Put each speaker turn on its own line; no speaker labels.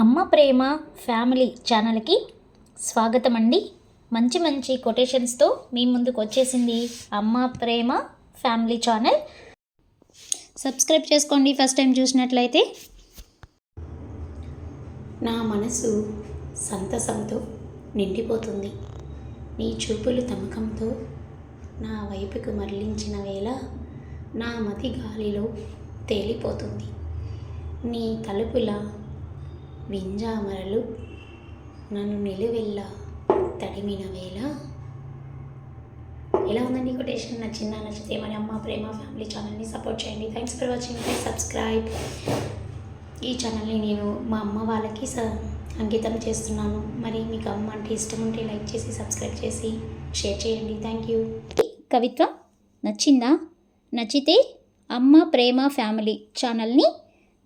అమ్మ ప్రేమ ఫ్యామిలీ ఛానల్కి స్వాగతం అండి మంచి మంచి కొటేషన్స్తో మీ ముందుకు వచ్చేసింది Amma Prema family channel. Subscribe చేసుకోండి ఫస్ట్ టైం చూసినట్లయితే.
నా మనసు సంతసంతో నిండిపోతుంది. నీ చూపులు తమకంతో నా వైపుకు మరలించిన వేళ నా మతి గాలిలో తేలిపోతుంది. నీ తలుపుల వింజామరలు నన్ను నిలువెల్లా తడిమిన వేళ. ఎలా ఉందండి కొటేషన్? నచ్చిందా? నచ్చితే మరి అమ్మ ప్రేమ ఫ్యామిలీ ఛానల్ని సపోర్ట్ చేయండి. Thanks for watching please subscribe ఈ ఛానల్ని నేను మా అమ్మ వాళ్ళకి స అంకితం చేస్తున్నాను. మరి మీకు అమ్మ అంటే ఇష్టం ఉంటే లైక్ చేసి సబ్స్క్రైబ్ చేసి షేర్ చేయండి. థ్యాంక్ యూ
కవిత్వ నచ్చిందా? నచ్చితే అమ్మ ప్రేమ ఫ్యామిలీ ఛానల్ని